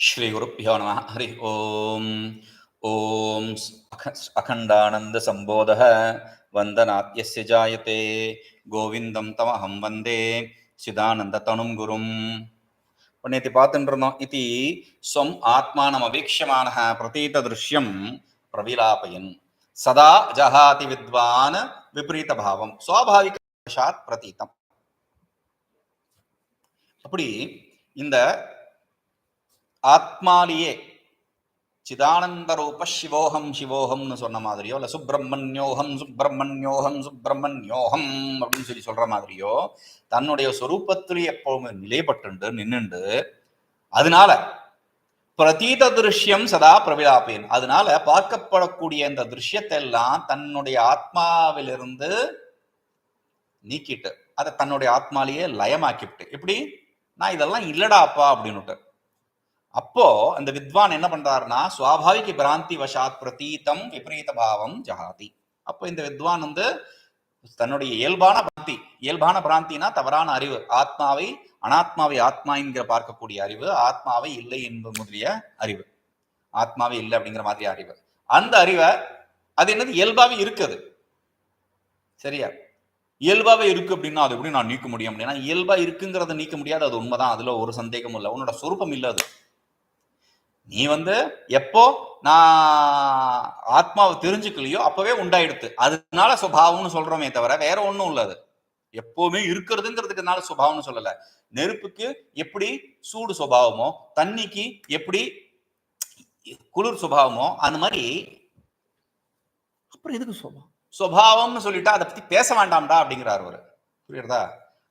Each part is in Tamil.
श्रीगुरुभ्यो नमः हरिः ॐ ॐ अखण्डानन्दसम्बोधः वन्दनात्यस्य जायते கோவிந்தம் தமஹம் வந்தே சிதானந்ததனும் குரும் நேற்று பார்த்துட்டு இருந்தோம் இது ஸ்வம் ஆத்மானம் அபீக்ஷமான பிரதீத திருஷ்யம் பிரவிலாபயன் சதா ஜஹாதி வித்வான் விபரீத பாவம் சுவாபாவிக வசாத் பிரதீதம் அப்படி இந்த ஆத்மாலேயே. சிதானந்த ரூப சிவோகம் சிவோகம்னு சொன்ன மாதிரியோ இல்லை சுப்பிரமணியோகம் சுப்பிரமணியோகம் சுப்பிரமணியோகம் அப்படின்னு சொல்லி சொல்ற மாதிரியோ தன்னுடைய சொரூபத்திலே எப்பவுமே நிலைப்பட்டுண்டு நின்றுண்டு அதனால பிரதீத திருஷ்யம் சதா பிரவிலாப்பேன் அதனால பார்க்கப்படக்கூடிய இந்த திருஷ்யத்தை எல்லாம் தன்னுடைய ஆத்மாவிலிருந்து நீக்கிட்டு அதை தன்னுடைய ஆத்மாலேயே லயமாக்கிவிட்டு. எப்படி? நான் இதெல்லாம் இல்லடாப்பா அப்படின்னுட்டு. அப்போ அந்த வித்வான் என்ன பண்றாருன்னா சுவாபாவிக பிராந்தி வசாத் பிரதீதம் விபரீத பாவம் ஜஹாதி அப்போ இந்த வித்வான் வந்து தன்னுடைய இயல்பான பிராந்தி இயல்பான பிராந்தினா தவறான அறிவு. ஆத்மாவை அனாத்மாவை ஆத்மா என்கிற பார்க்கக்கூடிய அறிவு ஆத்மாவை இல்லை என்பது முதலிய அறிவு. ஆத்மாவே இல்லை அப்படிங்கிற மாதிரி அறிவு. அந்த அறிவை அது என்னது? இயல்பாவே இருக்குது. சரியா? இயல்பாவே இருக்கு அப்படின்னா அது எப்படி நான் நீக்க முடியும் அப்படின்னா இயல்பா இருக்குங்கிறத நீக்க முடியாது. அது உண்மைதான். அதுல ஒரு சந்தேகமும் இல்லை. உன்னோட சொரூபம் இல்லை அது. நீ வந்து எப்போ நான் ஆத்மாவை தெரிஞ்சுக்கலையோ அப்பவே உண்டாயிடுத்து. அதனால சுபாவம்னு சொல்றோமே தவிர வேற இல்ல அது. எப்பவுமே இருக்கிறதுங்கிறதுக்குனால சுபாவம்னு சொல்லல. நெருப்புக்கு எப்படி சூடு சுபாவமோ தண்ணிக்கு எப்படி குளிர் சுபாவமோ அந்த மாதிரி அப்புறம் எதுக்கு சுபாவம்? சுபாவம்னு சொல்லிட்டா அதை பத்தி பேச வேண்டாம்டா அப்படிங்கிறாரு அவரு. புரியுறதா?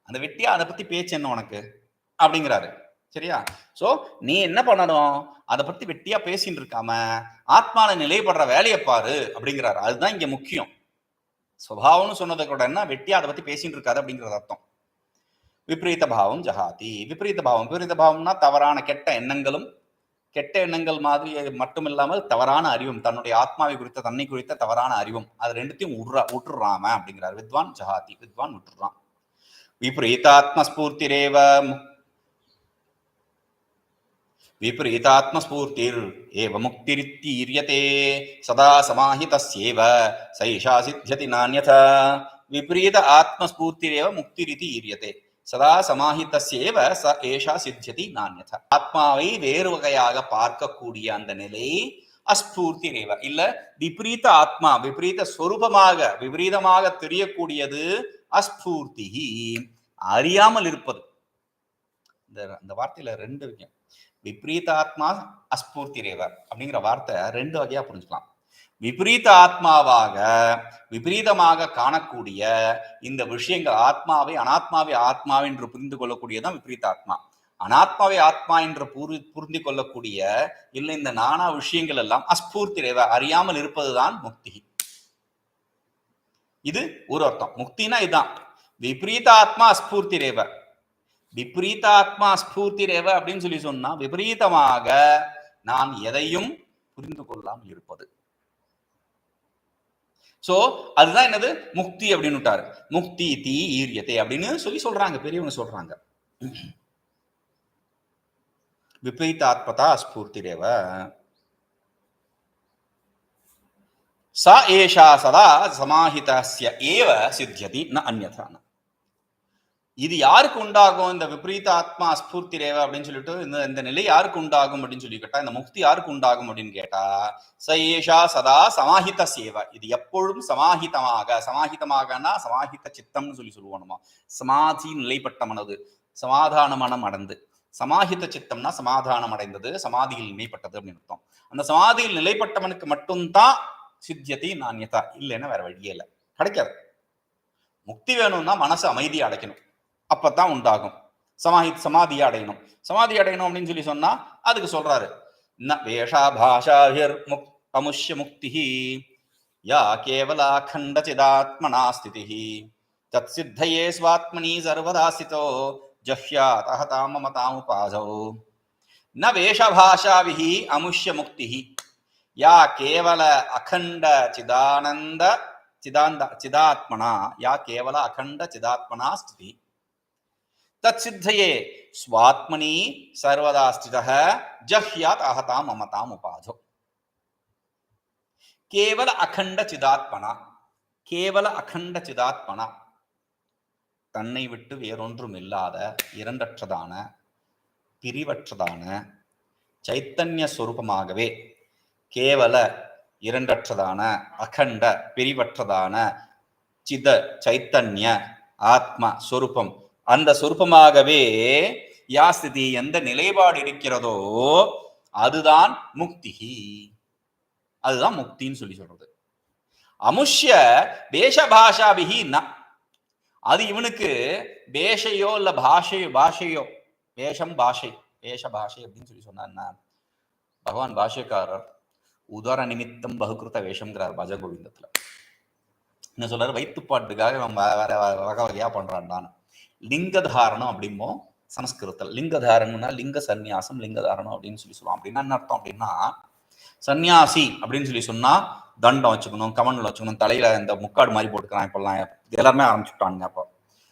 அந்த வெட்டியா அதை பத்தி பேச்சு என்ன உனக்கு? அப்படிங்கிறாரு. சரியா? சோ நீ என்ன பண்ணணும்? அதை பத்தி வெட்டியா பேசிட்டு இருக்காம ஆத்மான நிலைப்படுற வேலையை பாரு அப்படிங்கிறாரு. அதுதான் இங்க முக்கியம். சுபாவம்னு சொன்னதை கூட என்ன? வெட்டியா அதை பத்தி பேசிட்டு இருக்காது அப்படிங்கிறது அர்த்தம். விபரீத பாவம் ஜஹாதி. விபரீத பாவம். விபரீத பாவம்னா தவறான கெட்ட எண்ணங்களும் கெட்ட எண்ணங்கள் மாதிரி மட்டும் இல்லாமல் தவறான அறிவும் தன்னுடைய ஆத்மாவை குறித்த தன்னை குறித்த தவறான அறிவும். அது ரெண்டுத்தையும் உட்றா விட்டுறாம அப்படிங்கிறார். வித்வான் ஜஹாதி. வித்வான் விட்டுறான் விபரீதாத்மஸ்பூர்த்திரேவ விபரீதாத்மஸ்பூர்த்திர் ஏவ முக்திரித்தீரியதே சதா சமாஹிதஸ்யேவ சைஷா சித்தியதி நானியதா விபரீத ஆத்மஸ்பூர்த்திரேவ முக்திரிதி ஈரியதே சதா சமாஹித்தஸ்யேவ ச ஏஷா சித்தியதி நானியதா ஆத்மாவை வேறு வகையாக பார்க்கக்கூடிய அந்த நிலை அஸ்பூர்த்தி ரேவ இல்ல விபரீத ஆத்மா விபரீத ஸ்வரூபமாக விபரீதமாக தெரியக்கூடியது அஸ்பூர்த்திகி அறியாமல் இருப்பது. இந்த அந்த வார்த்தையில ரெண்டு விஷயம் விபரீதாத்மா அஸ்பூர்த்தி ரேவர் அப்படிங்கிற வார்த்தை ரெண்டு வகையா புரிஞ்சுக்கலாம். விபரீத ஆத்மாவாக விபரீதமாக காணக்கூடிய இந்த விஷயங்கள் ஆத்மாவை அனாத்மாவை ஆத்மாவை என்று புரிந்து கொள்ளக்கூடியதான் விபரீத ஆத்மா அனாத்மாவை ஆத்மா என்று புரி புரிந்து கொள்ளக்கூடிய இல்லை இந்த நானா விஷயங்கள் எல்லாம் அஸ்பூர்த்தி ரேவ அறியாமல் இருப்பதுதான் முக்தி. இது ஒரு அர்த்தம். முக்தினா இதுதான் விபரீத ஆத்மா அஸ்பூர்த்தி ரேவ விபரீதாத்மா ஸ்பூர்த்திரேவ அப்படின்னு சொல்லி சொன்னா விபரீதமாக நான் எதையும் புரிந்து கொள்ளாமல் இருப்பது. சோ அதுதான் என்னது? முக்தி அப்படின்னு முக்தி தீ ஈரியத்தை அப்படின்னு சொல்லி சொல்றாங்க பெரியவங்க சொல்றாங்க. விபரீதாத்மதா ஸ்பூர்த்திரேவ. சா ஏஷா சதா சமாஹிதஸ்ய ஏவ சித்தியதி ந அந்யதான. இது யாருக்கு உண்டாகும்? இந்த விபரீத ஆத்மா அஸ்பூர்த்தி ரேவ அப்படின்னு சொல்லிட்டு இந்த இந்த நிலை யாருக்கு உண்டாகும் அப்படின்னு சொல்லி கேட்டா இந்த முக்தி யாருக்கு உண்டாகும் அப்படின்னு கேட்டா சயேஷா சதா சமாஹித சேவ. இது எப்பொழுதும் சமாஹிதமாக சமாஹிதமாகனா சமாஹித சித்தம்னு சொல்லி சொல்லுவோம் சமாதி நிலைப்பட்ட மனது சமாதான மனம் அடைந்து. சமாஹித சித்தம்னா சமாதானம் அடைந்தது சமாதியில் நிலைப்பட்டது அப்படின்னு அர்த்தம். அந்த சமாதியில் நிலைப்பட்டவனுக்கு மட்டும்தான் சித்தியத்தை நானியதா. இல்லைன்னா வேற வழியே இல்லை. கிடைக்காது. முக்தி வேணும்னா மனசு அமைதியை அடைக்கணும். அப்போ தான் உண்டாகும் சமாஹி சமாதி அடையணும் சமாதி அடையணும் அப்படின்னு சொல்லி சொன்னா அதுக்கு சொல்றாரு ந வேஷா பாஷாபிர் முக் அமுஷ்ய முக்திஹி யா கேவலா கண்ட சிதாத்மனா ஸ்திதிஹி தத் சித்தையே சுவாத்மனி சர்வதா ஸ்திதோ ஜஹ்யா தஹதா மம தாமுபாசோ न वेशभाषाभिः अमुष्यमुक्तिः या केवल अखण्ड चिदानन्द चिदान्द चिदात्मना या केवल अखण्ड चिदात्मना स्थितिः தத் சித்தையே ஸ்வாத்மனி சர்வதா ஜஹ்யாத் அகதாம் மமதாம் உபாதோ கேவல அகண்ட சிதாத்மனா கேவல அகண்ட சிதாத்மனா தன்னை விட்டு வேறொன்றும் இல்லாத இரண்டற்றதான பிரிவற்றதான சைத்தன்ய சொரூபமாகவே கேவல இரண்டற்றதான அகண்ட பிரிவற்றதான சித சைத்தன்ய ஆத்ம சொரூபம் அந்த சொருப்பமாகவே யாஸ்திதி எந்த நிலைப்பாடு இருக்கிறதோ அதுதான் முக்தி. அதுதான் முக்தின்னு சொல்லி சொல்றது. அமுஷ்ய வேஷபாஷாபிகி ந. அது இவனுக்கு வேஷையோ இல்ல பாஷையோ பாஷையோ வேஷம் பாஷை வேஷ பாஷை அப்படின்னு சொல்லி சொன்னா பகவான் பாஷைக்காரர் உதர நிமித்தம் பகுகிருத வேஷம்ங்கிறார் பஜ கோவிந்தத்துல என்ன சொல்றாரு? வயிற்றுப்பாட்டுக்காக இவன் வ- வேற வ- வகை வகையா பண்றான் நான் லிங்கதாரணம் அப்படிம்போம் சமஸ்கிருதத்தில். லிங்கதாரணம்னா லிங்க சந்நியாசம் லிங்கதாரணம் அப்படின்னு சொல்லி சொல்லுவோம் அப்படின்னா என்ன அர்த்தம் அப்படின்னா சன்னியாசி அப்படின்னு சொல்லி சொன்னா தண்டம் வச்சுக்கணும் கமண்டல் வச்சுக்கணும் தலையில இந்த முக்காடு மாதிரி போட்டுக்கிறான் இப்பெல்லாம். இது எல்லாருமே ஆரம்பிச்சுட்டானுங்க அப்போ.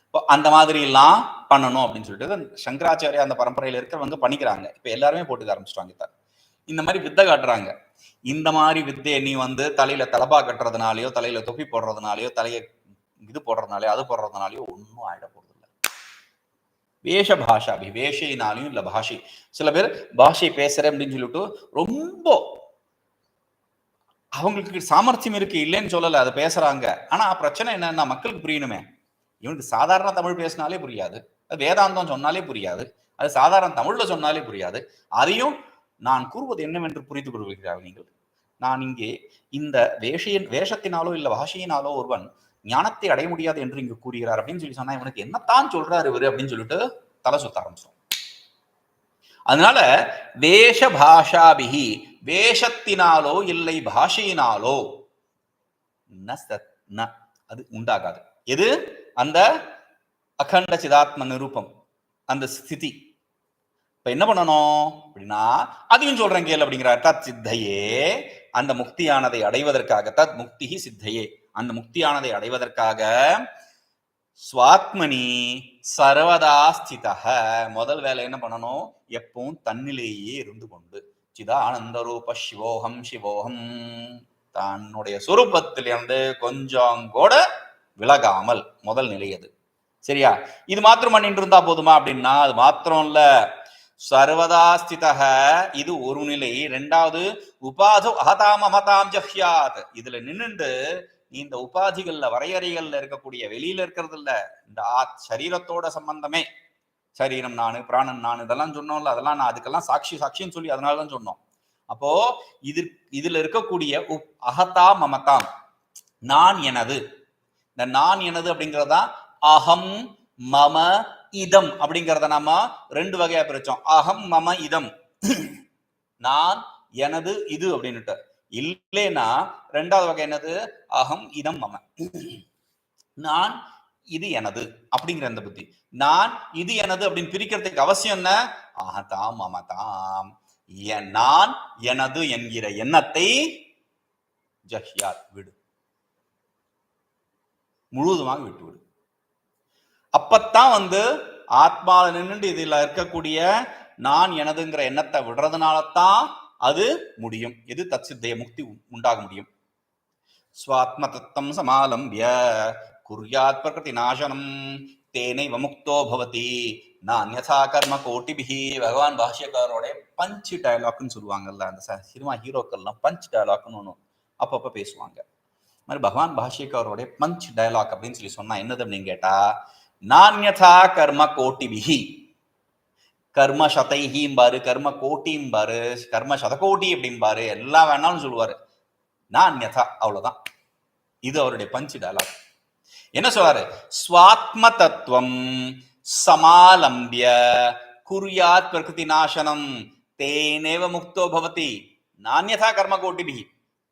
இப்போ அந்த மாதிரி எல்லாம் பண்ணணும் அப்படின்னு சொல்லிட்டு சங்கராச்சாரியா அந்த பரம்பரையில இருக்கிறவங்க பண்ணிக்கிறாங்க. இப்ப எல்லாருமே போட்டுக்க ஆரம்பிச்சிட்டாங்க இப்ப இந்த மாதிரி வித்தை காட்டுறாங்க. இந்த மாதிரி வித்தையை நீ வந்து தலையில தலபா கட்டுறதுனாலயோ தலையில தொப்பி போடுறதுனாலயோ தலையை இது போடுறதுனாலயோ அது போடுறதுனாலயோ ஒன்றும் ஆயிட போறது வேஷ பாஷா அபி வேஷைனாலையும் இல்லை பாஷை. சில பேர் பாஷை பேசுறேன் அப்படின்னு சொல்லிட்டு ரொம்ப அவங்களுக்கு சாமர்த்தியம் இருக்கு இல்லைன்னு சொல்லலை அதை பேசுறாங்க. ஆனா பிரச்சனை என்னன்னா மக்களுக்கு புரியணுமே. இவனுக்கு சாதாரண தமிழ் பேசினாலே புரியாது. அது வேதாந்தம் சொன்னாலே புரியாது. அது சாதாரண தமிழ்ல சொன்னாலே புரியாது. அதையும் நான் கூறுவது என்னவென்று புரிந்து கொள்கிறார்கள் நீங்கள்? நான் இங்கே இந்த வேஷையின் வேஷத்தினாலோ இல்லை பாஷையினாலோ ஒருவன் ஞானத்தை அடைய முடியாது என்று இங்கு கூறுகிறார் அப்படின்னு சொல்லி சொன்னா இவனுக்கு என்னத்தான் சொல்றாரு இவரு அப்படின்னு சொல்லிட்டு தலை சுத்த ஆரம்பிச்சோம் அதனால வேஷ பாஷாபிகி வேஷத்தினாலோ இல்லை பாஷையினாலோ ந அது உண்டாகாது. எது? அந்த அகண்ட சிதாத்ம நிரூபம் அந்த ஸ்திதி. இப்ப என்ன பண்ணணும்? அப்படின்னா அதையும் சொல்றேன் கேள் அப்படிங்கிறார். தத் சித்தையே அந்த முக்தியானதை அடைவதற்காக தத் முக்தி சித்தையே. அந்த முக்தியானதை அடைவதற்காக சுவாத்மனி சர்வதா ஸ்திதக முதல் வேலை என்ன பண்ணணும்? எப்பவும் தன்னிலேயே இருந்து கொண்டு. சிதானந்த ரூப சிவோகம் சிவோகம். தன்னுடைய சுரூபத்திலிருந்து கொஞ்சம் கூட விலகாமல். முதல் நிலை அது. சரியா? இது மாத்திரம் பண்ணிட்டு இருந்தா போதுமா அப்படின்னா அது மாத்திரம் இல்ல. சர்வதா ஸ்திதக இது ஒரு நிலை. ரெண்டாவது உபாது அகதாம் அமதாம் ஜஹ்யாத். இதுல நின்னுண்டு நீ இந்த உபாதிகள்ல வரையறைகள்ல இருக்கக்கூடிய வெளியில இருக்கிறது இல்ல. இந்த ஆ சரீரத்தோட சம்பந்தமே. சரீரம் நானு பிராணன் நான் இதெல்லாம் சொன்னோம்ல அதெல்லாம் நான் அதுக்கெல்லாம் சாட்சி சாட்சின்னு சொல்லி அதனாலதான் சொன்னோம். அப்போ இது இதுல இருக்கக்கூடிய உப் அகதா மமதாம். நான் எனது. இந்த நான் எனது அப்படிங்கறதா அகம் மம இதம் அப்படிங்கிறத நாம ரெண்டு வகையா பிரிச்சோம். அகம் மம இதம். நான் எனது இது அப்படின்னுட்டு. இல்லைன்னா ரெண்டாவது வகை என்னது? அகம் இதம் மம. நான் இது எனது அப்படிங்கிற அந்த புத்தி. நான் இது எனது அப்படின்னு பிரிக்கிறதுக்கு அவசியம் என்ன? அகதாம் மமதாம். என் நான் எனது என்கிற எண்ணத்தை ஜஹ்யாத் விடு. முழுவதுமாக விட்டு விடு அப்பத்தான் வந்து ஆத்மாவில் நின்று இதுல இருக்கக்கூடிய நான் எனதுங்கிற எண்ணத்தை விடுறதுனால தான் அது முடியும். எது தத்சித்தைய முக்தி உண்டாக முடியும்? ஸ்வாத்ம தத்தம் சமாலம்பிய. குர்யாத் பிரகிருதி நாசனம். தேனைவ முக்தோ பவதி. நான்யதா கர்ம கோட்டிபிஹி. பகவான் பாஷ்யக்காரோட பஞ்ச் டயலாக்னு சொல்லுவாங்கல்ல அந்த சினிமா ஹீரோக்கள்லாம் பஞ்ச் டயலாக்னு ஒன்று அப்பப்போ பேசுவாங்க. மாதிரி பகவான் பாஷ்யக்காரோட பஞ்ச் டயலாக் அப்படின்னு சொல்லி சொன்னா என்னது அப்படின்னு கேட்டா நான்யதா கர்ம கோட்டிபிஹி. கர்ம சதைஹிம்பாரு கர்ம கோட்டிம்பாரு கர்ம சதகோட்டி அப்படிம்பாரு எல்லாம் வேணாலும் சொல்லுவாரு. நான்யதா அவ்வளவுதான். இது அவருடைய பஞ்சு டயலாக் என்ன சொல்றாரு ஸ்வாத்ம தத்துவம் சமாலம்பிய குர்யாத் பிரகிருதி நாசனம் தேனேவ முக்தோ பவதி. நான்யதா கர்ம கோட்டிபிகி.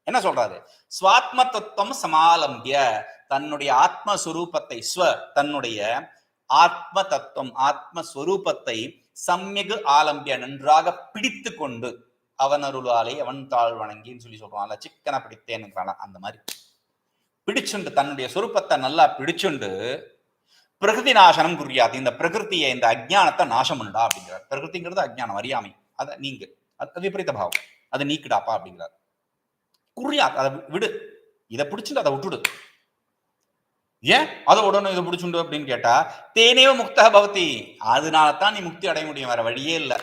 என்ன சொல்றாரு? சுவாத்ம தத்துவம் சமாலம்பிய தன்னுடைய ஆத்மஸ்வரூபத்தை ஸ்வ தன்னுடைய ஆத்ம தத்துவம் ஆத்மஸ்வரூபத்தை சம்யகு ஆலம்பிய நன்றாக பிடித்து கொண்டு அவன் அருளாலே அவன் தாழ் வணங்கின்னு சொல்லி சொல்றான்ல சிக்கனை பிடித்தேன்னுங்கிறான் அந்த மாதிரி. பிடிச்சுண்டு தன்னுடைய சொருப்பத்தை நல்லா பிடிச்சுண்டு பிரகிருதி நாசனம் குறியாது இந்த பிரகிருத்தியை இந்த அஜ்ஞானத்தை நாசம் பண்ணுடா அப்படிங்கிறார். பிரகிருதிங்கிறது அஜ்ஞானம் அறியாமை. அதை நீங்க. அது விபரீத பாவம். அதை நீக்கிடாப்பா அப்படிங்கிறார். குறியாது அதை விடு. இதை பிடிச்சிட்டு அதை விட்டுடு. ஏன்? அதை உடனே இதை பிடிச்சுண்டு அப்படின்னு கேட்டா தேனேவ முக்தா பவதி. அதனால தான் நீ முக்தி அடைய முடியும் வேற வழியே இல்லை.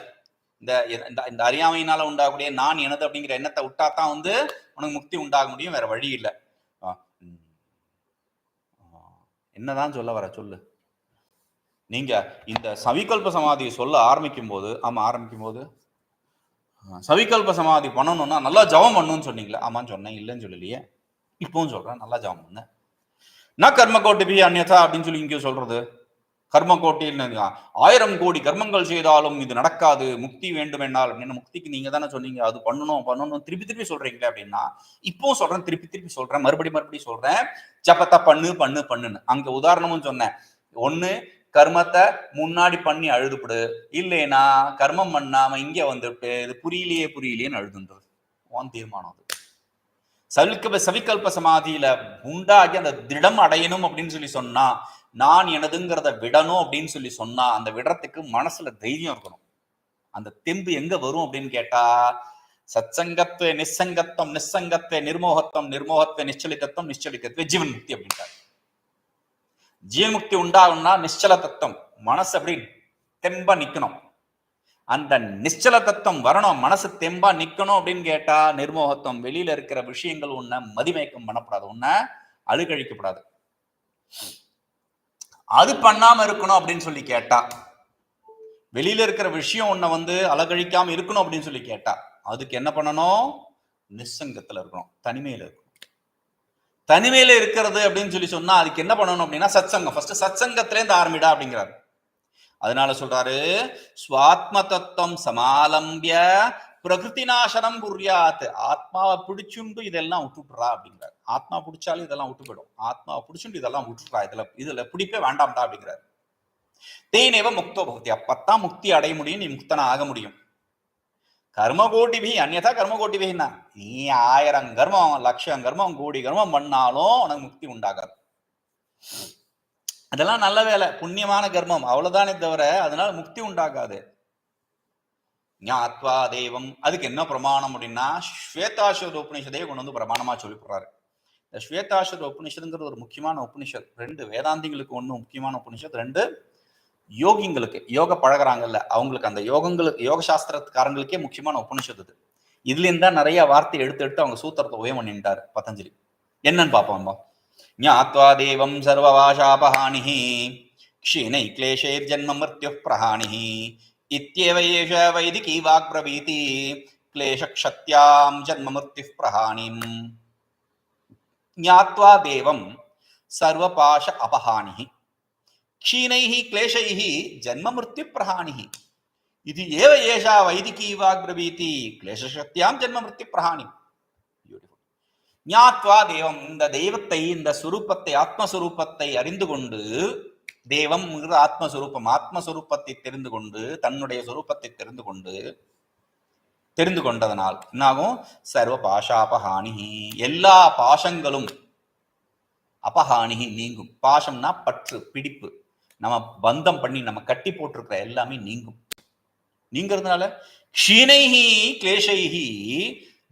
இந்த இந்த- இந்த அறியாமையினால உண்டாகக்கூடிய நான் எனது அப்படிங்கிற எண்ணத்தை விட்டா தான் வந்து உனக்கு முக்தி உண்டாக முடியும் வேற வழி இல்லை. ஆ, என்னதான் சொல்ல வர சொல்லு. நீங்க இந்த சவிகல்ப சமாதியை சொல்ல ஆரம்பிக்கும் போது ஆமா ஆரம்பிக்கும் போது சவிகல்ப சமாதி பண்ணணும்னா நல்லா ஜபம் பண்ணணும்னு சொன்னீங்களே. ஆமான்னு சொன்னேன் இல்லைன்னு சொல்லலையே. இப்பவும் சொல்றேன் நல்லா ஜெபம் பண்ணேன் நான் கர்ம கோட்டி பி அந்நதா அப்படின்னு சொல்லி இங்கே சொல்றது? கர்ம கோட்டின்னு ஆயிரம் கோடி கர்மங்கள் செய்தாலும் இது நடக்காது முக்தி வேண்டும் என்னால் அப்படின்னு முக்திக்கு நீங்க தானே சொன்னீங்க. அது பண்ணணும் பண்ணணும் திருப்பி திருப்பி சொல்றீங்களே அப்படின்னா இப்பவும் சொல்றேன் திருப்பி திருப்பி சொல்றேன் மறுபடி மறுபடி சொல்றேன். ஜபத்தை பண்ணு பண்ணு பண்ணுன்னு. அங்க உதாரணமும் சொன்னேன். ஒண்ணு கர்மத்தை முன்னாடி பண்ணி அழுதுபடு. இல்லைனா கர்மம் பண்ணாம இங்க வந்துட்டு இது புரியலையே புரியலையேன்னு அழுதுன்றது. உன் தீர்மானம் அது சவிகல்ப சமாதியில உண்டாகி அந்த திடம் அடையணும் அப்படின்னு சொல்லி சொன்னா நான் எனதுங்கிறத விடணும் அப்படின்னு சொல்லி சொன்னா அந்த விடறதுக்கு மனசுல தைரியம் இருக்கணும். அந்த தெம்பு எங்க வரும் அப்படின்னு கேட்டா சத்சங்கத்வே நிசங்கத்தம் நிசங்கத்வே நிர்மோகத்தம் நிர்மோகத்துவ நிச்சலித்தம் நிச்சலித்தத்துவ ஜீவன் முக்தி அப்படின்ட்டார். ஜீவன் முக்தி உண்டாகும்னா நிச்சல தத்துவம் மனசு அப்படி தெம்ப நிக்கணும். அந்த நிச்சல தத்துவம் வரணும் மனசு தெம்பா நிக்கணும் அப்படின்னு கேட்டா நிர்மோகத்துவம் வெளியில இருக்கிற விஷயங்கள் உன்னை மதிமயக்கம் பண்ணப்படாது உன்னை அழுகழிக்கப்படாது அது பண்ணாம இருக்கணும் அப்படின்னு சொல்லி கேட்டா வெளியில இருக்கிற விஷயம் உன்னை வந்து அழகழிக்காம இருக்கணும் அப்படின்னு சொல்லி கேட்டா அதுக்கு என்ன பண்ணணும்? நிசங்கத்துல இருக்கணும். தனிமையில இருக்கணும். தனிமையில இருக்கிறது அப்படின்னு சொல்லி சொன்னா அதுக்கு என்ன பண்ணணும் அப்படின்னா சத்சங்கம். ஃபர்ஸ்ட் சத்சங்கத்துல இருந்து ஆரம்பிடா அப்படிங்கிறாரு. அதனால சொல்றாரு சுவாத்ம தத்துவம் சமாலம்பிய பிரகிருதி நாசனம் புரியாத் ஆத்மாவை பிடிச்சுண்டு இதெல்லாம் விட்டுடுறா அப்படிங்கிறார். ஆத்மா பிடிச்சாலும் இதெல்லாம் விட்டு போயிடும். ஆத்மாவை பிடிச்சுண்டு இதெல்லாம் விட்டுடுறா இதுல இதுல பிடிப்பே வேண்டாம்டா அப்படிங்கிறார். தேனேவ முக்தோ பகுதி அப்பத்தான் முக்தி அடைய முடியும் நீ முக்தனா ஆக முடியும். கர்மகோட்டிபி அந்நதா கர்மகோட்டிபின்னா நீ ஆயிரம் கர்மம் லட்சம் கர்மம் கோடி கர்மம் பண்ணாலும் உனக்கு முக்தி உண்டாகாது. அதெல்லாம் நல்ல வேலை புண்ணியமான கர்மம். அவ்வளவுதானே தவிர அதனால முக்தி உண்டாகாது. ஞாத்வா தெய்வம். அதுக்கு என்ன பிரமாணம் அப்படின்னா ஸ்வேதாஸ்வத உபநிஷதையே கொண்டு வந்து பிரமாணமா சொல்லி போறாரு இந்த ஸ்வேதாஸ்வத உபநிஷதுங்கிறது ஒரு முக்கியமான உபநிஷத். ரெண்டு வேதாந்திங்களுக்கு ஒன்று முக்கியமான உபநிஷத். ரெண்டு யோகிங்களுக்கு. யோக பழகுறாங்கல்ல அவங்களுக்கு அந்த யோகங்களுக்கு யோக சாஸ்திரக்காரங்களுக்கே முக்கியமான உபனிஷத் இது இதுலேருந்து தான் நிறைய வார்த்தை எடுத்து எடுத்து அவங்க சூத்திரத்தை உபயம் பண்ணிட்டாரு பதஞ்சலி. என்னன்னு பார்ப்போம்பா ज्ञात्वा देवं सर्ववाशापहानिः क्षीणैः क्लेशैर्जन्ममृत्युः प्रहानिः इत्येव एष वैदिकी वाक्ब्रवीति क्लेशक्षत्यां जन्ममृत्युः प्रहाणिम् ज्ञात्वा देवं सर्वपाश अपहानिः क्षीणैः क्लेशैः जन्ममृत्युप्रहाणिः ఇది ఏవ ఏషా వైదికీ వాగ్బ్రవీతి క్లేశశక్త్యాం జన్మ మృత్యు ప్రహాణి ஞாத்வா தேவம். இந்த தெய்வத்தை இந்த சுரூபத்தை ஆத்மஸ்வரூபத்தை அறிந்து கொண்டு தேவம் ஆத்மஸ்வரூபம் ஆத்மஸ்வரூபத்தை தெரிந்து கொண்டு தன்னுடைய சொரூபத்தை தெரிந்து கொண்டு தெரிந்து கொண்டதனால் என்னாகும்? சர்வ பாஷாபஹானி எல்லா பாஷங்களும் அபஹானிகி நீங்கும். பாஷம்னா பற்று பிடிப்பு. நம்ம பந்தம் பண்ணி நம்ம கட்டி போட்டிருக்கிற எல்லாமே நீங்கும். நீங்கிறதுனால க்ஷீணைஹி கிளேஷைஹி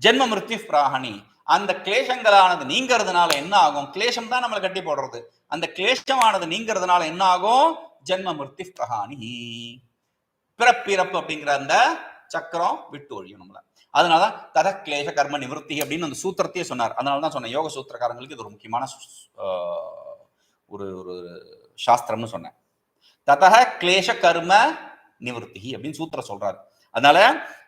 ஜென்ம மிருத்யு பிராகணி அந்த கிளேசங்களானது நீங்கிறதுனால என்ன ஆகும்? கிளேசம் தான் நம்மளை கட்டி போடுறது. அந்த கிளேசமானது நீங்கிறதுனால என்ன ஆகும்? ஜென்ம மிருத்தி பிரகாணி பிறப்பிறப்பு அப்படிங்கிற அந்த சக்கரம் விட்டு ஒழியும் நம்மள. அதனால தத கிளேச கர்ம நிவர்த்தி அப்படின்னு அந்த சூத்திரத்தையே சொன்னார். அதனால தான் சொன்னேன். யோக சூத்திரக்காரங்களுக்கு இது ஒரு முக்கியமான ஆஹ் ஒரு ஒரு சாஸ்திரம்னு சொன்னேன். தத கிளேச கர்ம நிவர்த்தி அப்படின்னு சூத்திரம் சொல்றாரு. அதனால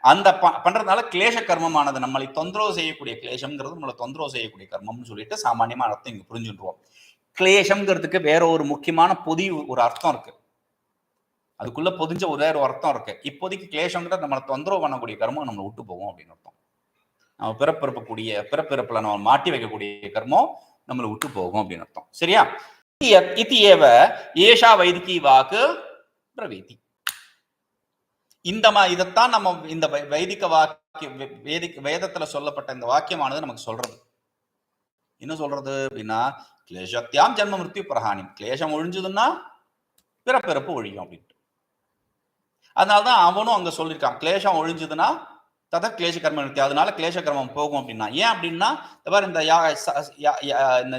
அந்த ப- பண்றதுனால கிளேஷ கர்மமானது நம்மளை தொந்தரவு செய்யக்கூடிய கிளேஷம்ங்கிறது நம்மளை தொந்தரவு செய்யக்கூடிய கர்மம்னு சொல்லிட்டு சாமானியமா அர்த்தம் இங்க புரிஞ்சுட்டுருவோம் கிளேஷம்ங்கிறதுக்கு வேற ஒரு முக்கியமான பொதி ஒரு அர்த்தம் இருக்கு அதுக்குள்ள பொதிஞ்ச ஒரே ஒரு அர்த்தம் இருக்கு இப்போதைக்கு கிளேஷம்ங்கிறது நம்மளை தொந்தரவு பண்ணக்கூடிய கர்மம் நம்மளை விட்டு போகும் அப்படின்னு அர்த்தம் நம்ம பிறப்பிறப்பக்கூடிய பிறப்பிறப்புல நம்ம மாட்டி வைக்கக்கூடிய கர்மம் நம்மளை விட்டு போகும் அப்படின்னு அர்த்தம் சரியா இ- ஏவ ஏஷா வைதிகி வாக்கு பிரவீதி இந்த மா இதைத்தான் நம்ம இந்த வை- வைதிக வாக்கிய வே- வேதிக் வேதத்துல சொல்லப்பட்ட இந்த வாக்கியமானது நமக்கு சொல்றது. என்ன சொல்றது அப்படின்னா கிளேஷத்தியாம் ஜென்ம மிருத்யு பிரகாணி கிளேஷம் ஒழிஞ்சதுன்னா பிறப்பிறப்பு ஒழியும் அப்படின்ட்டு. அதனாலதான் அவனும் அங்க சொல்லியிருக்கான் கிளேஷம் ஒழிஞ்சதுன்னா தத கிளேஷ கர்மம் இருக்கு அதனால கிளேஷ கர்மம் போகும் அப்படின்னா ஏன் அப்படின்னா இந்த மாதிரி இந்த யா இந்த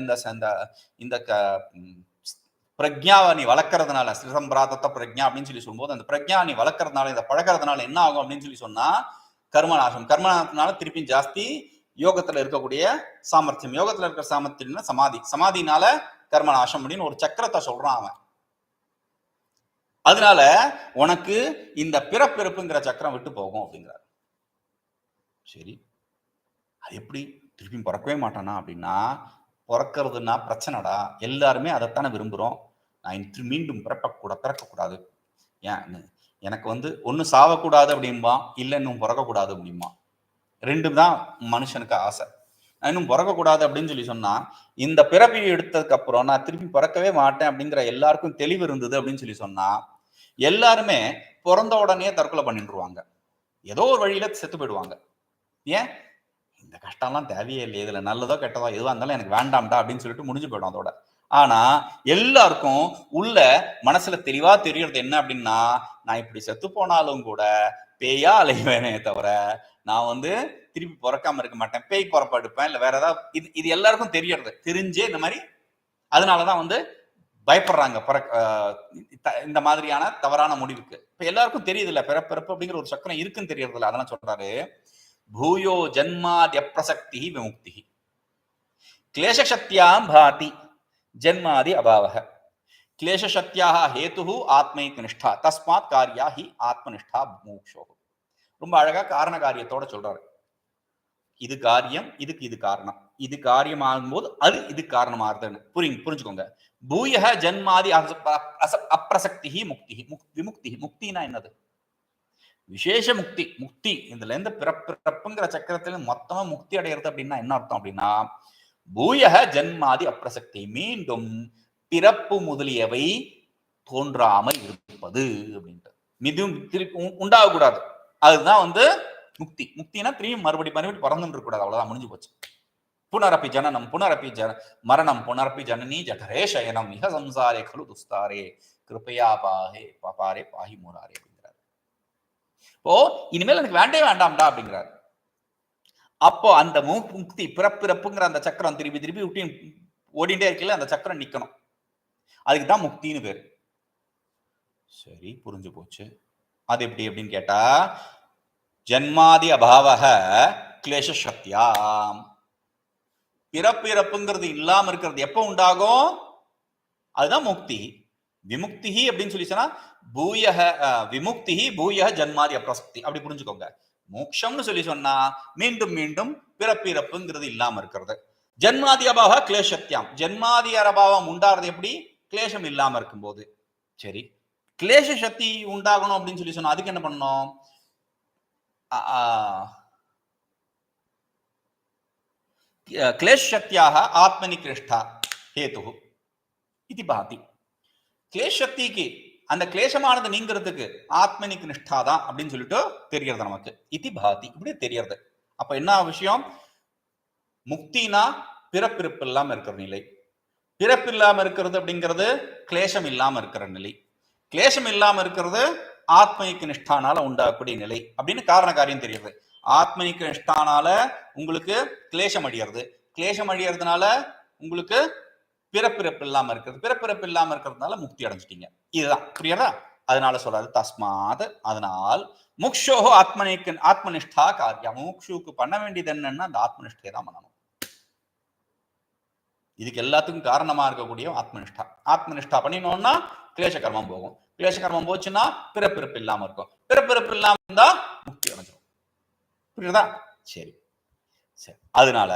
இந்த பிரக்ஞாவை நீ வளர்க்கறதுனால சிசம்பிராதத்த பிரக்ஞா அப்படின்னு சொல்லி சொல்லும்போது அந்த பிரக்ஞா நீ வளர்க்கறதுனால இதை பழக்கறதுனால என்ன ஆகும் அப்படின்னு சொல்லி சொன்னா கர்மநாசம். கர்மநாசத்தினால திருப்பி ஜாஸ்தி யோகத்துல இருக்கக்கூடிய சாமர்த்தியம். யோகத்துல இருக்கிற சாமர்த்தியம்னா சமாதி. சமாதினால கர்மநாசம் அப்படின்னு ஒரு சக்கரத்தை சொல்றான் அவன். அதனால உனக்கு இந்த பிறப்பிறப்புங்கிற சக்கரம் விட்டு போகும் அப்படிங்கிறார். சரி. அது எப்படி? திருப்பியும் பிறக்கவே மாட்டானா அப்படின்னா பிறக்கிறதுனா பிரச்சனைடா. எல்லாருமே அதைத்தானே விரும்புகிறோம் நான் இன்று மீண்டும் பிறப்பக்கூட பிறக்கக்கூடாது. ஏன்? எனக்கு வந்து ஒன்று சாவக்கூடாது அப்படிம்பா இல்லை இன்னும் பிறக்கக்கூடாது அப்படிம்பா. ரெண்டு தான் மனுஷனுக்கு ஆசை. நான் இன்னும் பிறக்கக்கூடாது அப்படின்னு சொல்லி சொன்னா இந்த பிறவி எடுத்ததுக்கு அப்புறம் நான் திருப்பி பிறக்கவே மாட்டேன் அப்படிங்கிற எல்லாருக்கும் தெளிவு இருந்தது அப்படின்னு சொல்லி சொன்னா எல்லாருமே பிறந்த உடனே தற்கொலை பண்ணிட்டுருவாங்க ஏதோ ஒரு வழியில செத்து போயிடுவாங்க. ஏன்? இந்த கஷ்டம்லாம் தேவையே இல்லை இதுல நல்லதோ கெட்டதோ எதுவாக இருந்தாலும் எனக்கு வேண்டாம்டா அப்படின்னு சொல்லிட்டு முடிஞ்சு போயிடும் அதோட. ஆனா எல்லாருக்கும் உள்ள மனசுல தெளிவா தெரியறது என்ன அப்படின்னா நான் இப்படி செத்து போனாலும் கூட பேயா அலைவேனே தவிர நான் வந்து திருப்பி பிறக்காம இருக்க மாட்டேன். பேய் பிறப்ப எடுப்பேன். இல்ல வேற ஏதாவது இது இது எல்லாருக்கும் தெரியறது. தெரிஞ்சே இந்த மாதிரி அதனாலதான் வந்து பயப்படுறாங்க. பிறக்க இந்த மாதிரியான தவறான முடிவுக்கு. இப்ப எல்லாருக்கும் தெரியுது இல்ல பிறப்பிறப்பு அப்படிங்கிற ஒரு சக்கரம் இருக்குன்னு தெரியறது இல்ல அதெல்லாம் சொல்றாரு. பூயோ ஜன்மாதி அப்பிரசக்தி விமுக்தி கிளேசசக்தியாம் பாதி. ஜன்மாதி அபாவக. கிளேசசக்தியாக ஹேத்து ஆத்மைக்கு நிஷ்டா. தஸ்மாத் காரியா ஹி ஆத்மனிஷ்டா மூக்ஷோ ரொம்ப அழகா காரண காரியத்தோட சொல்றாரு. இது காரியம் இதுக்கு இது காரணம். இது காரியமாகும் போது அது இது காரணமாகுதுன்னு. புரியுங்க புரிஞ்சுக்கோங்க. பூயக ஜன்மாதி அச- அப்பிரசக்தி முக்தி விமுக்தி முக்தினா என்னது? விசேஷ முக்தி. முக்தி. இதுல இருந்து பிறப்பிறப்புங்கிற சக்கரத்துல மொத்தமா முக்தி அடையிறது அப்படின்னா என்ன அர்த்தம் அப்படின்னா பூயக ஜன்மாதி அப்பிரசக்தி மீண்டும் பிறப்பு முதலியவை தோன்றாமல் இருப்பது அப்படின்ட்டு. மிதும் திருப்பி உண்டாகக்கூடாது. அதுதான் வந்து முக்தி. முக்தினா திரும்பி மறுபடி மறுபடி பிறந்துட்டு இருக்கக்கூடாது. அவ்வளவுதான் முடிஞ்சு போச்சு. புனரப்பி ஜனனம் புனரப்பி ஜன மரணம் புனரப்பி ஜனனி ஜடரே சயனம் மிக சம்சாரே கலு துஸ்தாரே கிருபையா பாஹே பாரே பாஹி மூராரே அப்படிங்கிறார். ஓ இனிமேல் எனக்கு வேண்டே வேண்டாம்டா அப்படிங்கிறார். அப்போ அந்த முக்தி பிறப்பிறப்புங்கிற அந்த சக்கரம் திருப்பி திருப்பி விட்டு ஓடிண்டே இருக்கல அந்த சக்கரம் நிக்கணும். அதுக்கு தான் முக்தின்னு பேர். சரி புரிஞ்சு போச்சு. அது எப்படி அப்படின்னு கேட்டா ஜன்மாதி அபாவக கிளேச சக்தியாம் பிறப்பிறப்புங்கிறது இல்லாம இருக்கிறது எப்போ உண்டாகும்? அதுதான் முக்தி. விமுக்தி அப்படின்னு சொல்லி சொன்னா பூயக விமுக்தி பூயக ஜன்மாதி அப்ரசக்தி அப்படி புரிஞ்சுக்கோங்க. மோக்ஷம்னு சொல்லி சொன்னா மீண்டும் மீண்டும் பிறப்பிறப்புங்கிறது இல்லாம இருக்கிறது. ஜென்மாதி அபாவ கிளேஷத்தியாம் ஜென்மாதி அபாவம் உண்டாகிறது எப்படி? கிளேஷம் இல்லாம இருக்கும்போது. சரி. கிளேஷ சக்தி உண்டாகணும் அப்படின்னு சொல்லி சொன்னா அதுக்கு என்ன பண்ணோம் கிளேஷ் ஆத்மனி கிருஷ்டா ஹேத்து இது பாத்தி கிளேஷக்திக்கு அந்த கிளேசமானது நீங்கிறதுக்கு ஆத்மனிக்கு நிஷ்டா தான் அப்படின்னு சொல்லிட்டு தெரியறது நமக்கு. இதி பாதி. இப்படி தெரியறது. அப்ப என்ன விஷயம்? முக்தினா பிறப்பிறப்பு இல்லாம இருக்கிற நிலை. பிறப்பு இல்லாம இருக்கிறது அப்படிங்கிறது கிளேசம் இல்லாம இருக்கிற நிலை. கிளேசம் இல்லாம இருக்கிறது ஆத்மனிக்கு நிஷ்டானால உண்டாகக்கூடிய நிலை அப்படின்னு காரண காரியம் தெரியுது. ஆத்மனிக்கு நிஷ்டானால உங்களுக்கு கிளேசம் அழியறது. கிளேசம் அழியறதுனால உங்களுக்கு பிறப்பிறப்பு இல்லாம இருக்கிறது. பிறப்பிறப்பு இல்லாம இருக்கிறதுனால முக்தி அடைஞ்சிட்டீங்க. இதுதான். புரியுதா? அதனால சொல்றாரு தஸ்மாத் அதனால் முக்ஷோஹோ ஆத்மனிக்கு ஆத்மனிஷ்டா காரியம். முக்ஷுக்கு பண்ண வேண்டியது என்னன்னா அந்த ஆத்மனிஷ்டை தான் பண்ணணும். இதுக்கு எல்லாத்துக்கும் காரணமா இருக்கக்கூடிய ஆத்மனிஷ்டா. ஆத்மனிஷ்டா பண்ணினோம்னா கிளேச கர்மம் போகும். கிளேச கர்மம் போச்சுன்னா பிறப்பிறப்பு இல்லாம இருக்கும். பிறப்பிறப்பு இல்லாம இருந்தா முக்தி அடைஞ்சிரும். புரியுதா? சரி. சரி. அதனால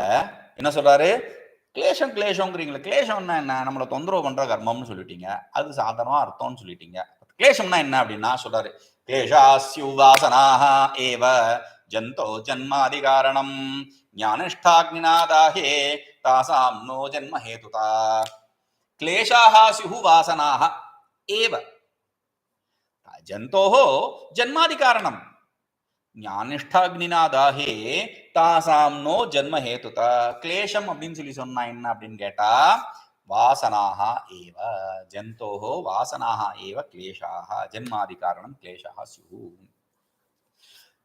என்ன சொல்றாரு? கிளேஷம் கிளேஷங்கிறீங்களே. கிளேஷம்னா என்ன நம்மளை தொந்தரவு பண்ற கர்மம்னு சொல்லிட்டீங்க. அது சாதாரண அர்த்தம்னு சொல்லிட்டீங்க. கிளேஷம்னா என்ன அப்படின்னா சொல்றாரு கிளேஷாசியுவாசனாக ஏவ ஜந்தோ ஜன்மாதி காரணம் ஞானிஷ்டாக்னிநாதாகே தாசாம் நோ ஜன்ம ஹேதுதா கிளேஷாக சிஹு வாசனாக ஏவ ஜந்தோஹோ ஜன்மாதி காரணம் தாசாம்னோ தாசாம் நோ ஜன்ம ஹேதுதா? கிளேஷம் அப்படின்னு சொல்லி சொன்னா என்ன அப்படின்னு கேட்டா வாசனாக ஏவ ஜந்தோஹோ வாசனாக ஏவ கிளேஷாக ஜென்மாதி காரணம் கிளேஷாக சியு.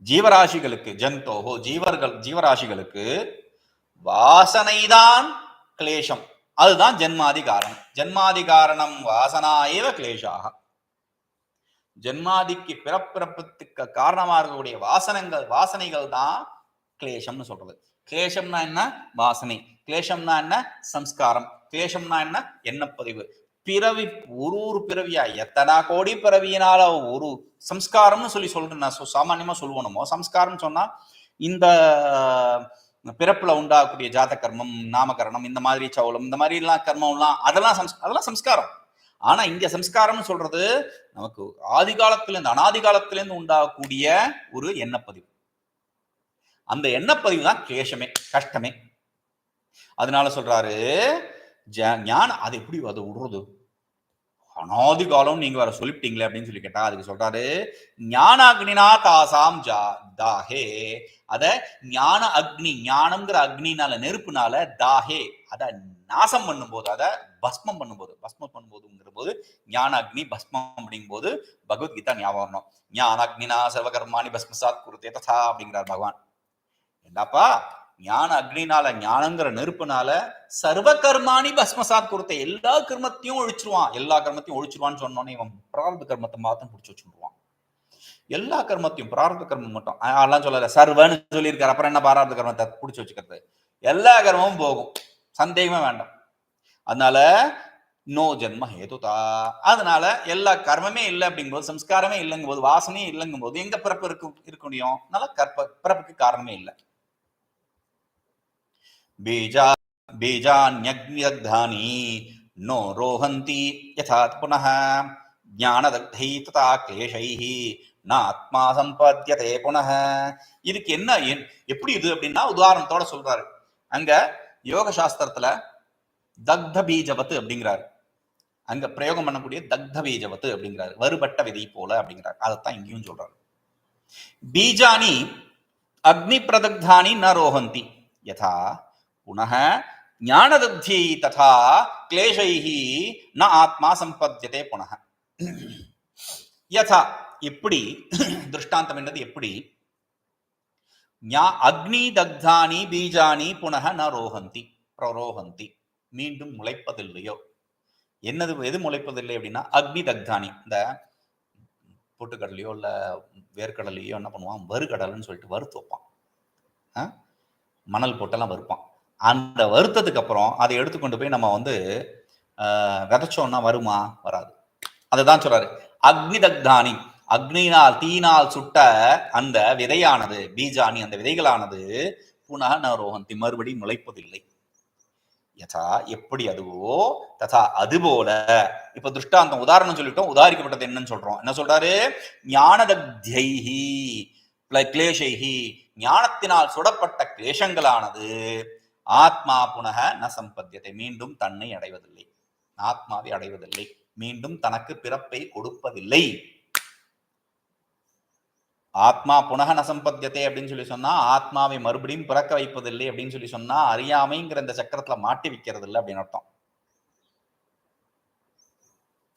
ஜீவராசிகளுக்கு ஜந்தோஹோ ஜீவர்கள் ஜீவராசிகளுக்கு வாசனைதான் கிளேஷம். அதுதான் ஜென்மாதி காரணம் ஜென்மாதி காரணம் வாசனா ஏவ கிளேஷாக ஜென்மாதிக்கு பிறப்பிறப்பத்துக்கு காரணமாக இருக்கக்கூடிய வாசனங்கள் வாசனைகள் தான் கிளேஷம்னு சொல்றது. கிளேஷம்னா என்ன? வாசனை. கிளேஷம்னா என்ன? சம்ஸ்காரம். கிளேஷம்னா என்ன? எண்ணப்பதிவு. பிறவி ஒரு ஒரு பிறவியா? எத்தனை கோடி பிறவியினால ஒரு சம்ஸ்காரம்னு சொல்லி சொல்றேன் நான். சொ- சாமானியமா சொல்லுவோம் சம்ஸ்காரம் சொன்னா இந்த பிறப்புல உண்டாகக்கூடிய ஜாத கர்மம் நாமகரணம் இந்த மாதிரி சவுளம் இந்த மாதிரி எல்லாம் கர்மம்லாம் அதெல்லாம் சம்ஸ் அதெல்லாம் சம்ஸ்காரம். ஆனா இங்க சம்ஸ்காரம்னு சொல்றது நமக்கு ஆதி காலத்துல அனாதி காலத்துலேருந்து உண்டாகக்கூடிய ஒரு எண்ணப்பதிவு. அந்த எண்ணப்பதிவு தான் கிளேஷமே கஷ்டமே. அதனால சொல்றாரு ஜ- அது எப்படி அது விடுறது? அனாதி காலம் நீங்க வேற சொல்லிட்டீங்களே அப்படின்னு சொல்லி கேட்டா அதுக்கு சொல்றாரு ஞான அக்னினா தாசாம் ஜா தாஹே. அத ஞான அக்னி ஞானம்ங்கிற அக்னினால நெருப்புனால தாஹே. அத நாசம் பண்ணும்போது அத பஸ்மம் பண்ணும்போது பஸ்மம் பண்ணும்போதுங்கிற போது ஞான அக்னி பஸ்மம் அப்படிங்கும்போது பகவத்கீதா ஞாபகம் வரணும். ஞான அக்னினா சர்வகர்மாணி பஸ்மசாத் குருத்தே ததா அப்படிங்கிறார் பகவான். என்னப்பா? ஞான அக்னினால ஞானங்கிற நெருப்புனால சர்வ கர்மாணி பஸ்மசாத் கொடுத்த எல்லா கர்மத்தையும் ஒழிச்சிருவான். எல்லா கர்மத்தையும் ஒழிச்சிருவான்னு சொன்னோன்னே இவன் பிராரப்த கர்மத்தை மாத்தம் பிடிச்சி வச்சுருவான். எல்லா கர்மத்தையும் பிராரத கர்மம் மட்டும். அதெல்லாம் சொல்லல. சர்வன்னு சொல்லியிருக்காரு. அப்புறம் என்ன பிராரப்த கர்மத்தை பிடிச்சி வச்சுக்கிறது? எல்லா கர்மமும் போகும். சந்தேகமே வேண்டாம். அதனால நோ ஜென்ம ஹேதுதா. அதனால எல்லா கர்மமே இல்லை அப்படிங்கும்போது சம்ஸ்காரமே இல்லைங்கும் போது வாசனையே இல்லைங்கும் போது எங்க பிறப்பு இருக்கு இருக்க முடியும்? அதனால கற்ப பிறப்புக்கு காரணமே இல்லை. बीजा बीजान्यग्निदग्धानि नो रोहन्ति यथा पुनः ज्ञानदग्धै तथा क्लेशैः न ஆத்மா சம்பத்தியதே புனः இதுக்கு என்ன என்- எப்படி இது அப்படின்னா உதாரணத்தோட சொல்றாரு அங்க யோக சாஸ்திரத்துல தக்த பீஜவத்து அப்படிங்கிறாரு அங்க பிரயோகம் பண்ணக்கூடிய தக்த பீஜவத்து அப்படிங்கிறாரு வறுபட்ட விதை போல அப்படிங்கிறாரு அதைத்தான் இங்கேயும் சொல்றாரு பீஜானி அக்னி பிரதக்தானி ந ரோஹந்தி யதா புனக ஞானதத்தி ததா கிளேஷைஹி ந ஆத்மா சம்பத்தியதே புனः யதா எப்படி திருஷ்டாந்தம் என்னது எப்படி ஞா- அக்னி தக்தானி பீஜானி புனः ந ரோஹந்தி பிரரோஹந்தி மீண்டும் முளைப்பதில்லையோ? என்னது எது முளைப்பதில்லை அப்படின்னா அக்னி தக்தானி இந்த பொட்டுக்கடலையோ இல்லை வேர்க்கடலையோ என்ன பண்ணுவான்? வறுகடலைன்னு சொல்லிட்டு வறுத்து வைப்பான். மணல் போட்டெல்லாம் வறுப்பான். அந்த வருத்தத்துக்கு அப்புறம் அதை எடுத்துக்கொண்டு போய் நம்ம வந்து ஆஹ், விதைச்சோம்னா வருமா? வராது. அதுதான் சொல்றாரு. அக்னி தக்தானி அக்னினால் தீனால் சுட்ட அந்த விதையானது பீஜானி அந்த விதைகளானது புனக நரோகந்தி மறுபடி முளைப்பதில்லை. யதா எப்படி அதுவோ? ததா அதுபோல. இப்ப திருஷ்டாந்தம் உதாரணம் சொல்லிட்டோம். உதாரிக்கப்பட்டது என்னன்னு சொல்றோம். என்ன சொல்றாரு? ஞானதக்தியைஹி பிள- கிளேஷைஹி. ஞானத்தினால் சுடப்பட்ட கிளேஷங்களானது ஆத்மா புனக ந சம்பத்தியத்தை மீண்டும் தன்னை அடைவதில்லை. ஆத்மாவை அடைவதில்லை. மீண்டும் தனக்கு பிறப்பை கொடுப்பதில்லை. ஆத்மா புனக ந சம்பத்தியத்தை அப்படின்னு சொல்லி சொன்னா ஆத்மாவை மறுபடியும் பிறக்க வைப்பதில்லை அப்படின்னு சொல்லி சொன்னா அறியாமைங்கிற இந்த சக்கரத்துல மாட்டி வைக்கிறது இல்லை அப்படின்னு அர்த்தம்.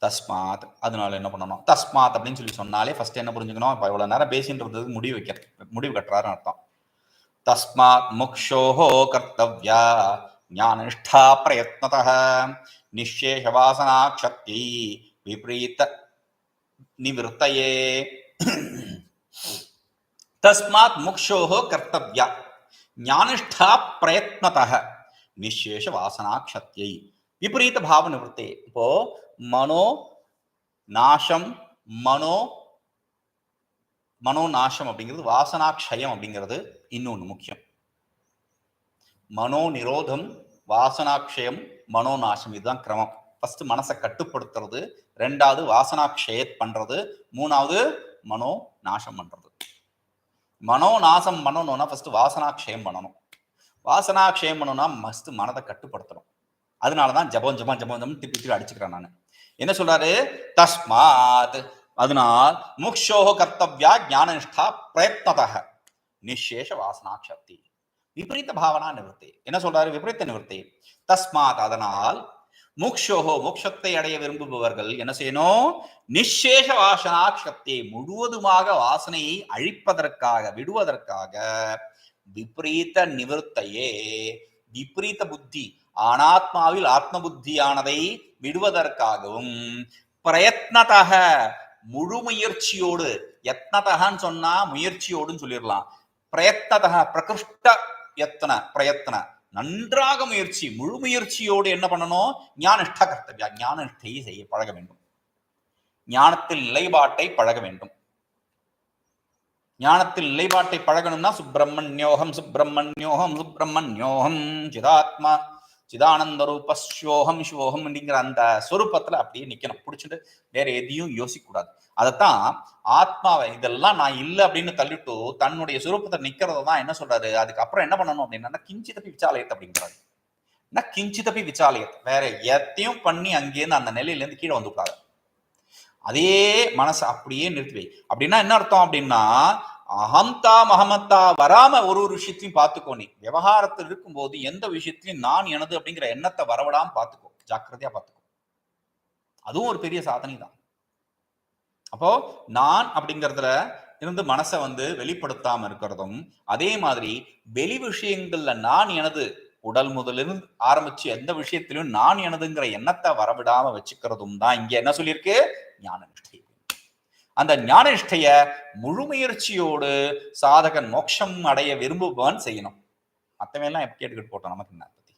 தஸ்மாத். அதனால என்ன பண்ணணும்? தஸ்மாத் அப்படின்னு சொல்லி சொன்னாலே ஃபர்ஸ்ட் என்ன புரிஞ்சுக்கணும்? இப்போ இவ்வளவு நேரம் பேசின்றதுக்கு முடிவு வைக்க முடிவு கட்டுறாருன்னு அர்த்தம். தஸ்மாத் முக்ஷோஹோ கர்த்தவ்யா ஞானிஷ்டா பிரயத்னதः நிஷேஷவாசனா க்ஷத்தி விபரீத நிவృత్తயே தஸ்மாத் முக்ஷோஹோ கர்த்தவ்யா ஞானிஷ்டா பிரயத்னதः நிஷேஷ வாசனா க்ஷத்தியை விபரீத பாவ நிவృத்தே இப்போ மனோ நாசம் மனோ மனோ நாசம் அப்படிங்கிறது வாசனாக்ஷயம் அப்படிங்கிறது இன்னொன்று முக்கியம். மனோ நிரோதம் வாசனாக்ஷயம் மனோ நாசம் இதுதான் கிரமம். ஃபர்ஸ்ட் மனசை கட்டுப்படுத்துறது ரெண்டாவது வாசனாக்ஷயத் பண்றது மூணாவது மனோ நாசம் பண்றது. மனோ நாசம் பண்ணணும்னா ஃபர்ஸ்ட் வாசனாக்ஷயம் பண்ணணும். வாசனாக்ஷயம் பண்ணணும்னா ஃபர்ஸ்ட் மனதை கட்டுப்படுத்தணும். அதனாலதான் ஜபம் ஜபம் ஜபம் ஜபம் திருப்பி திருப்பி அடிச்சுக்கிறேன் நான். என்ன சொல்றாரு? தஸ்மாத் அதனால் முக்ஷோக கர்த்தவ்யா ஞானனிஷ்டா பிரயத்னதக நிஷேஷ வாசனாட்சப்தி விபரீத பாவனா நிவர்த்தி என்ன சொல்றாரு விபரீத நிவர்த்தி தஸ்மாத் அதனால் முக்ஷோகோ மோக்ஷத்தை அடைய விரும்புபவர்கள் என்ன செய்யணும் நிஷேஷ வாசனா சக்தியை முழுவதுமாக வாசனையை அழிப்பதற்காக விடுவதற்காக விபரீத நிவர்த்தையே விபரீத புத்தி அனாத்மாவில் ஆத்ம புத்தியானதை விடுவதற்காகவும் பிரயத்னதாக முழு முயற்சியோடு எத்னதகான்னு சொன்னா முயற்சியோடுன்னு சொல்லிடலாம். பிரயத்னதக பிரகிருஷ்ட யத்ன பிரயத்தன. நன்றாக முயற்சி முழு முயற்சியோடு என்ன பண்ணணும்? ஞானிஷ்ட கர்த்தவியா ஞான நிஷ்டையை செய்ய பழக வேண்டும். ஞானத்தில் நிலைப்பாட்டை பழக வேண்டும். ஞானத்தில் நிலைப்பாட்டை பழகணும்னா சுப்பிரமணியோகம் சுப்பிரமணியோகம் சுப்பிரமணியோகம் சிதாத்மா. சிதானந்த ரூப ஷோகம் சிவோகம் அப்படிங்கிற அந்த சொரூபத்துல அப்படியே நிக்கணும். பிடிச்சிட்டு வேற எதையும் யோசிக்க கூடாது அதைத்தான் ஆத்மாவை இதெல்லாம் நான் இல்லை அப்படின்னு தள்ளிட்டு தன்னுடைய சுரூபத்தை நிக்கிறத தான் என்ன சொல்றாரு? அதுக்கப்புறம் என்ன பண்ணணும் அப்படின்னா கிஞ்சிதப்பி விசாலயத்தை அப்படிங்கிறாரு. என்ன? கிஞ்சிதப்பி விசாலயத்தை வேற எத்தையும் பண்ணி அங்கேருந்து அந்த நிலையிலேருந்து கீழே வந்து கூடாது அதே மனசை அப்படியே நிறுத்தி வை. அப்படின்னா என்ன அர்த்தம் அப்படின்னா அகம்தா மகமத்தா வராம ஒரு ஒரு விஷயத்தையும் பார்த்துக்கோ நீ. விவகாரத்தில் இருக்கும்போது எந்த விஷயத்தையும் நான் எனது அப்படிங்கிற எண்ணத்தை வரவிடாம பார்த்துக்கோ. ஜாக்கிரதையா பார்த்துக்கோ. அதுவும் ஒரு பெரிய சாதனை தான் அப்போ நான் அப்படிங்கிறதுல இருந்து மனசை வந்து வெளிப்படுத்தாம இருக்கிறதும் அதே மாதிரி வெளி விஷயங்கள்ல நான் எனது உடல் முதலிருந்து ஆரம்பிச்சு எந்த விஷயத்திலும் நான் எனதுங்கிற எண்ணத்தை வரவிடாம வச்சுக்கிறதும் தான் இங்க என்ன சொல்லியிருக்கு? ஞான நிஷ்டை அந்த ஞானிஷ்டைய முழுமுயற்சியோடு முழு முயற்சியோடு சாதகன் மோட்சம் அடைய விரும்புபவன் செய்யணும். மற்றவெல்லாம் எப்ப கேட்டுக்கிட்டு போட்டோம் நமக்கு என்ன பத்தி?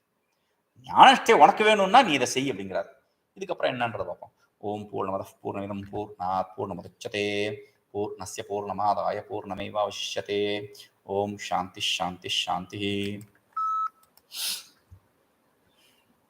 ஞானிஷ்டை உனக்கு வேணும்னா நீ இதை செய் அப்படிங்கிறாரு. இதுக்கப்புறம் என்னன்றத பார்ப்போம். ஓம் பூர்ணமத பூர்ணமிதம் பூர்ணா பூர்ணமுதச்சதே. பூர்ணஸ்ய பூர்ணமாதாய பூர்ணமேவாவசிஷ்யதே. ஓம் சாந்தி சாந்தி சாந்தி